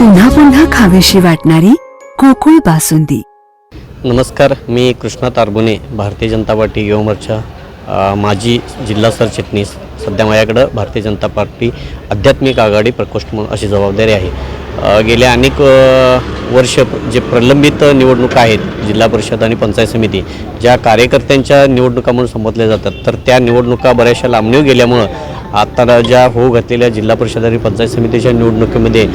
पुन्हा पुन्हा खावीशी वाटणारी कोकुळ बासुंदी. नमस्कार मी कृष्णा तारबुने भारतीय जनता पार्टी युवा मोर्चा माजी जिल्हा सरचिटणीस सध्या माझ्याकडं भारतीय जनता पार्टी आध्यात्मिक आघाडी प्रकोष्ठ म्हणून अशी जबाबदारी आहे. गेल्या अनेक वर्ष जे प्रलंबित निवडणुका आहेत जिल्हा परिषद आणि पंचायत समिती ज्या कार्यकर्त्यांच्या निवडणुका म्हणून संबोधल्या जातात तर त्या निवडणुका बऱ्याचशा लांबणीव गेल्यामुळं आता ज्या होऊ घातलेल्या जिल्हा परिषद आणि पंचायत समितीच्या निवडणुकीमध्ये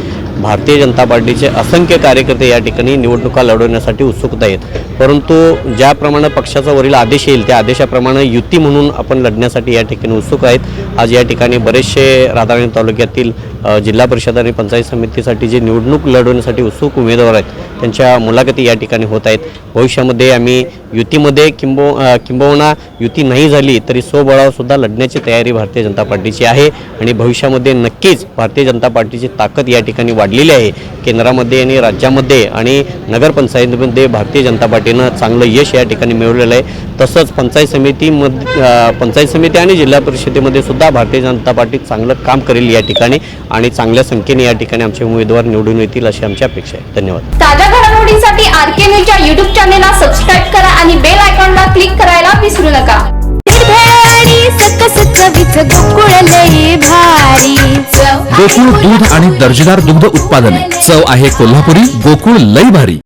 भारतीय जनता पार्टीचे असंख्य कार्यकर्ते या ठिकाणी निवडणुका लढवण्यासाठी उत्सुकता आहेत. परंतु ज्याप्रमाणे पक्षाचा वरील आदेश येईल त्या आदेशाप्रमाणे युती म्हणून आपण लढण्यासाठी या ठिकाणी उत्सुक आहेत. आज या ठिकाणी बरेचसे राधानगरी तालुक्यातील जिल्हा परिषद आणि पंचायत समितीसाठी जे निवडणूक लढवण्यासाठी उत्सुक उमेदवार आहेत त्यांच्या मुलाखती या ठिकाणी होत आहेत. भविष्यामध्ये आम्ही युतीमध्ये किंबो किंबहुना युती नाही झाली तरी स्वबळावरसुद्धा लढण्याची तयारी भारतीय जनता पार्टीची आहे आणि भविष्यामध्ये नक्कीच भारतीय जनता पार्टीची ताकद या ठिकाणी वाढलेली आहे. केंद्रामध्ये आणि राज्यामध्ये आणि नगरपंचायतीमध्ये भारतीय जनता पार्टीनं चांगलं यश या ठिकाणी मिळवलेलं आहे. तसंच पंचायत समितीमध्ये पंचायत समिती आणि जिल्हा परिषदेमध्ये सुद्धा भारतीय जनता पार्टी चांगलं काम करेल या ठिकाणी आणि चांगल्या संख्येने या ठिकाणी आमचे उमेदवार निवडून येतील अशी आमची अपेक्षा आहे. धन्यवाद. घडामोडींसाठी आर के न्यूजच्या युट्यूब चॅनेलला सबस्क्राईब करा आणि बेल आयकॉनला क्लिक करायला विसरू नका. गोकुळ दूध आणि दर्जेदार दुग्ध उत्पादने. चव आहे कोल्हापुरी गोकुळ लई भारी.